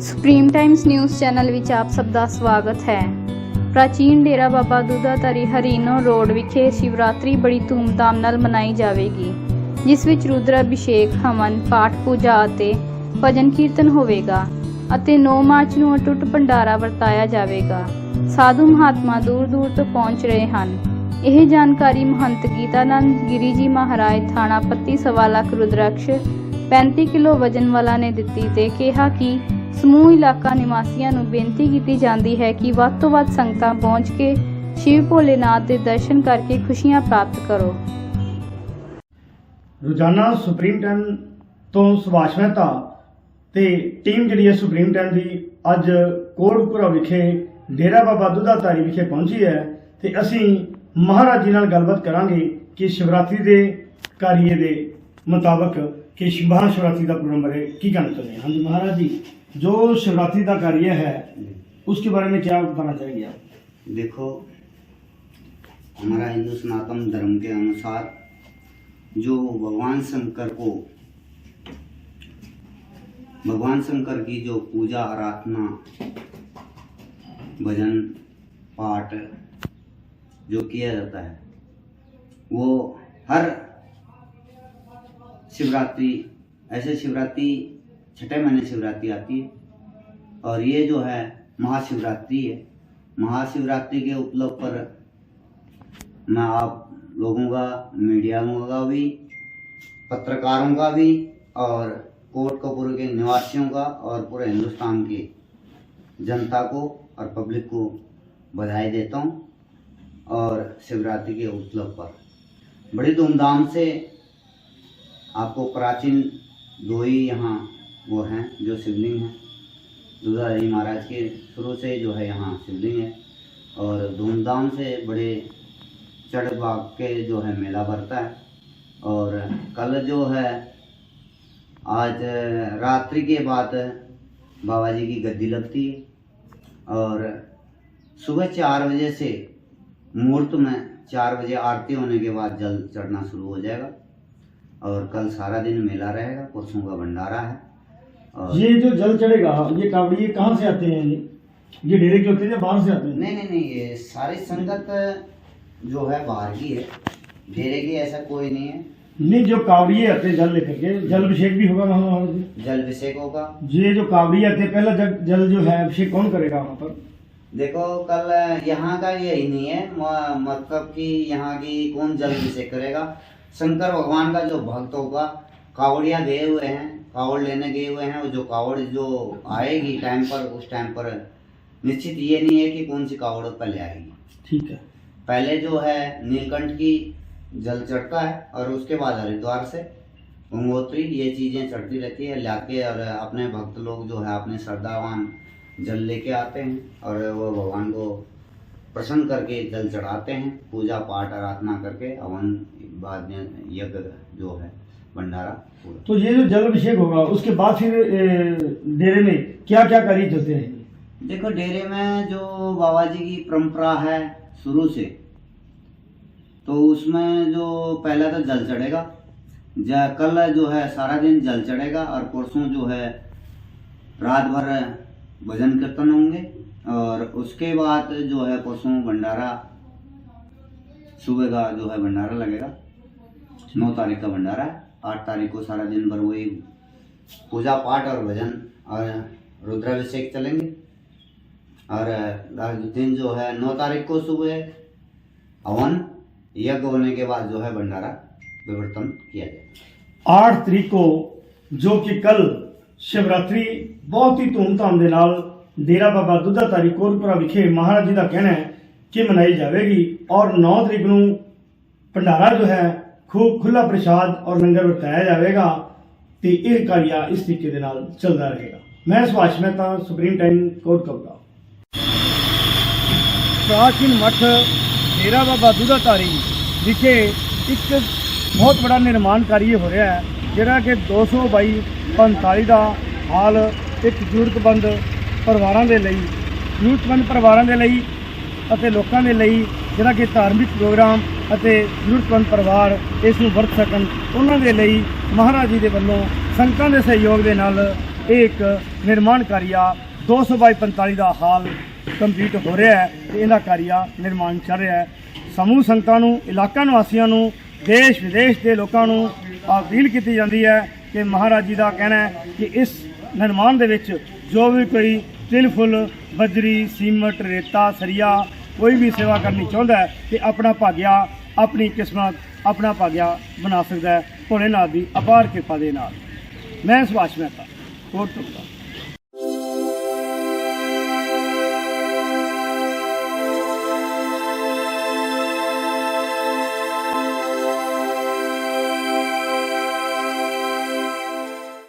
Supreme Times news channel ਵਿੱਚ ਆਪ ਸਭ ਦਾ ਸਵਾਗਤ ਹੈ। ਪ੍ਰਾਚੀਨ ਡੇਰਾ ਬਾਬਾ ਦੁੱਧਾਧਾਰੀ ਹਰੀਨੋ ਰੋਡ ਵਿਖੇ ਸ਼ਿਵਰਾਤਰੀ ਬੜੀ ਧੂਮਧਾਮ ਨਾਲ ਮਨਾਈ ਜਾਵੇਗੀ, ਜਿਸ ਵਿੱਚ ਰੁਦਰ ਅਭਿਸ਼ੇਕ ਹਵਨ, ਪਾਠ ਪੂਜਾ ਅਤੇ ਭਜਨ ਕੀਰਤਨ ਹੋਵੇਗਾ ਅਤੇ 9 ਮਾਰਚ ਨੂੰ ਅਟੁੱਟ ਭੰਡਾਰਾ ਵਰਤਾਇਆ ਜਾਵੇਗਾ। ਸਾਧੂ ਮਹਾਤਮਾ ਦੂਰ ਦੂਰ ਤੋਂ ਪਹੁੰਚ ਰਹੇ ਹਨ। ਇਹ ਜਾਣਕਾਰੀ ਮਹੰਤ ਗੀਤਾਨੰਦ ਗਿਰੀ ਜੀ ਮਹਾਰਾਜ ਥਾਣਾ ਪੱਤੀ ਸਵਾ ਲੱਖ ਰੁਦਰਕਸ਼ 35 ਕਿਲੋ ਵਜਨ ਵਾਲਾ ਨੇ ਦਿੱਤੀ ਤੇ ਕਿਹਾ ਕਿ ਸਮੂਹ ਇਲਾਕਾ ਨਿਵਾਸੀਆਂ ਨੂੰ ਬੇਨਤੀ ਕੀਤੀ ਜਾਂਦੀ ਹੈ ਕਿ ਵੱਧ ਤੋਂ ਵੱਧ ਸੰਗਤਾਂ ਪਹੁੰਚ ਕੇ ਸ਼ਿਵ ਭੋਲੇਨਾਥ ਦੇ ਦਰਸ਼ਨ ਕਰਕੇ ਖੁਸ਼ੀਆਂ ਪ੍ਰਾਪਤ ਕਰੋ। ਰੋਜ਼ਾਨਾ ਸੁਪਰੀਮ ਟਾਈਮ ਤੋਂ ਸੁਭਾਸ਼ ਮਹਿਤਾ ਤੇ ਟੀਮ ਜਿਹੜੀ ਹੈ ਸੁਪਰੀਮ ਟੈਨ ਦੀ ਅੱਜ ਕੋਟਪੁਰਾ ਵਿਖੇ, ਡੇਰਾ ਬਾਬਾ ਦੁੱਧਾਧਾਰੀ ਵਿਖੇ ਪਹੁੰਚੀ ਹੈ ਤੇ ਅਸੀਂ ਮਹਾਰਾਜ ਜੀ ਨਾਲ ਗੱਲਬਾਤ ਕਰਾਂਗੇ ਕਿ ਸ਼ਿਵਰਾਤਰੀ ਦੇ ਕਾਰੀਏ ਦੇ ਮੁਤਾਬਕ ਕਿ ਸ਼ਿ- ਮਹਾਸ਼ਿਵਰਾਤਰੀ ਦਾ ਪ੍ਰੋਗਰਾਮ ਬਾਰੇ ਕੀ ਕਹਿਣਾ ਚਾਹੁੰਦੇ हैं ਹਾਂਜੀ महाराज जी जो शिवरात्रि का कार्य है उसके बारे में क्या बताना चाहेंगे आप देखो हमारा हिंदू सनातन धर्म के अनुसार जो भगवान शंकर को भगवान शंकर की जो पूजा आराधना भजन पाठ जो किया जाता है वो हर शिवरात्रि, ऐसे शिवरात्रि, छठे महीने शिवरात्रि आती है। और ये जो है, महाशिवरात्रि है। महाशिवरात्रि के उपलक्ष्य पर मैं आप लोगों का मीडिया का भी, पत्रकारों का भी, और कोट कपूर के निवासियों का, और पूरे हिंदुस्तान की जनता को और पब्लिक को बधाई देता हूँ, और शिवरात्रि के उपलक्ष्य पर। बड़ी धूमधाम से आपको प्राचीन दो ही यहाँ वो हैं, जो शिवलिंग हैं। दुर्गाधारी महाराज के शुरू से जो है यहाँ शिवलिंग है और धूमधाम से बड़े चढ़ भाग के जो है मेला भरता है। और कल जो है, आज रात्रि के बाद बाबा जी की गद्दी लगती है और सुबह चार बजे से मुहूर्त में चार बजे आरती होने के बाद जल चढ़ना शुरू हो जाएगा। और कल सारा दिन मेला रहेगा परसों का भंडारा है। और ये जो जल चढ़ेगा ये कावड़िए कहाँ से आते हैं ये? ये डेरे के होते हैं बाहर से आते हैं? नहीं नहीं नहीं ये सारी संगत जो है बाहर की है। डेरे की ऐसा कोई नहीं है। नहीं जो कावड़िए आते हैं जल लेकर के जल अभिषेक भी होगा वहाँ जल अभिषेक होगा। ये जो कावड़िए आते पहला जग जल जो है अभिषेक कौन करेगा वहाँ पर? देखो कल यहाँ का यही नहीं है। मतलब कि यहाँ की कौन जल अभिषेक करेगा? शंकर भगवान का जो भक्त होगा कावड़िया गए हुए हैं कावड़ लेने गए हुए हैं और जो कावड़ जो आएगी टाइम पर उस टाइम पर निश्चित ये नहीं है कि कौन सी कावड़ पहले आएगी। ठीक है। पहले जो है नीलकंठ की जल चढ़ता है और उसके बाद हरिद्वार से गंगोत्री ये चीज़ें चढ़ती रहती है लाके और अपने भक्त लोग जो है अपने श्रद्धावान जल लेके आते हैं और वो भगवान को प्रसन्न करके जल चढ़ाते हैं पूजा पाठ आराधना करके हवन बाद में यज्ञ जो है भंडारा पूरा। तो ये जो जल अभिषेक होगा उसके बाद फिर डेरे में क्या क्या कार्य चलते रहेंगे देखो डेरे में जो बाबा जी की परंपरा है शुरू से तो उसमें जो पहला तो जल चढ़ेगा कल जो है सारा दिन जल चढ़ेगा और परसों जो है रात भर भजन कीर्तन होंगे और उसके बाद जो है परसों भंडारा सुबह का जो है भंडारा लगेगा। नौ तारीख का भंडारा है। आठ तारीख को सारा दिन भर वही पूजा पाठ और भजन और रुद्राभिषेक चलेंगे। और दिन जो है नौ तारीख को सुबह हवन यज्ञ होने के बाद जो है भंडारा विवर्तन किया जाएगा। आठ तरीक को जो कि कल ਸ਼ਿਵਰਾਤਰੀ ਬਹੁਤ ਹੀ ਧੂਮਧਾਮ ਦੇ ਨਾਲ ਡੇਰਾ ਬਾਬਾ ਦੁੱਧਾਤਾਰੀ ਕੋਰਪੁਰਾ ਵਿਖੇ ਮਹਾਰਾਜ ਜੀ ਦਾ ਕਹਿਣਾ ਹੈ ਕਿ ਮਨਾਈ ਜਾਵੇਗੀ ਔਰ 9 ਤਰੀਕ ਨੂੰ ਭੰਡਾਰਾ ਜੋ ਹੈ ਖੂਬ ਖੁੱਲਾ ਪ੍ਰਸ਼ਾਦ ਔਰ ਲੰਗਰ ਵਰਤਾਇਆ ਜਾਵੇਗਾ ਤੇ ਇਹ ਕਾਰਿਆ ਇਸ ਤਰੀਕੇ ਦੇ ਨਾਲ ਚੱਲਦਾ ਰਹੇਗਾ। ਮੈਂ ਸੁਭਾਸ਼ ਮਹਿਤਾ ਸੁਪਰੀਮ ਟਾਈਮ ਕੋਟ ਕਪੜਾ ਪ੍ਰਾਚੀਨ ਮਠ ਡੇਰਾ ਬਾਬਾ ਦੁੱਧਾ ਦੁੱਧਾਤਾਰੀ ਵਿਖੇ ਇੱਕ ਬਹੁਤ ਬੜਾ ਨਿਰਮਾਣ ਕਾਰਜ ਹੋ ਰਿਹਾ ਹੈ, ਜਿਹੜਾ ਕਿ 222 45 ਦਾ ਹਾਲ ਇੱਕ ਜ਼ਰੂਰਤਮੰਦ ਪਰਿਵਾਰਾਂ ਦੇ ਲਈ, ਜ਼ਰੂਰਤਮੰਦ ਪਰਿਵਾਰਾਂ ਦੇ ਲਈ ਅਤੇ ਲੋਕਾਂ ਦੇ ਲਈ ਜਿਹੜਾ ਕਿ ਧਾਰਮਿਕ ਪ੍ਰੋਗਰਾਮ ਅਤੇ ਜ਼ਰੂਰਤਮੰਦ ਪਰਿਵਾਰ ਇਸ ਨੂੰ ਵਰਤ ਸਕਣ, ਉਹਨਾਂ ਦੇ ਲਈ ਮਹਾਰਾਜ ਜੀ ਦੇ ਵੱਲੋਂ ਸੰਗਤਾਂ ਦੇ ਸਹਿਯੋਗ ਦੇ ਨਾਲ ਇਹ ਇੱਕ ਨਿਰਮਾਣ ਕਾਰਿਆ 200 ਬਾਈ 45 ਦਾ ਹਾਲ ਕੰਪਲੀਟ ਹੋ ਰਿਹਾ ਹੈ ਤੇ ਇਹਦਾ ਕਾਰਿਆ ਨਿਰਮਾਣ ਚੱਲ ਰਿਹਾ ਹੈ। ਸਮੂਹ ਸੰਗਤਾਂ ਨੂੰ, ਇਲਾਕਾ ਨਿਵਾਸੀਆਂ ਨੂੰ ਦੇਸ਼ ਵਿਦੇਸ਼ ਦੇ ਲੋਕਾਂ ਨੂੰ ਅਪੀਲ ਕੀਤੀ ਜਾਂਦੀ ਹੈ ਕਿ ਮਹਾਰਾਜ ਜੀ ਦਾ ਕਹਿਣਾ ਹੈ ਕਿ ਇਸ ਨਿਰਮਾਣ ਦੇ ਵਿੱਚ ਜੋ ਵੀ ਕੋਈ ਤਿਲ ਫੁੱਲ, ਬਜਰੀ, ਸੀਮਟ, ਰੇਤਾ, ਸਰੀਆ ਕੋਈ ਵੀ ਸੇਵਾ ਕਰਨੀ ਚਾਹੁੰਦਾ ਹੈ ਤੇ ਆਪਣਾ ਭਾਗਿਆ, ਆਪਣੀ ਕਿਸਮਤ, ਆਪਣਾ ਭਾਗਿਆ ਬਣਾ ਸਕਦਾ ਹੈ। ਭੋਲੇਨਾਥ ਦੀ ਅਪਾਰ ਕਿਰਪਾ ਦੇ ਨਾਲ। ਮੈਂ ਸੁਭਾਸ਼ ਮਹਿਤਾ ਕੋਟ ਤੋਂ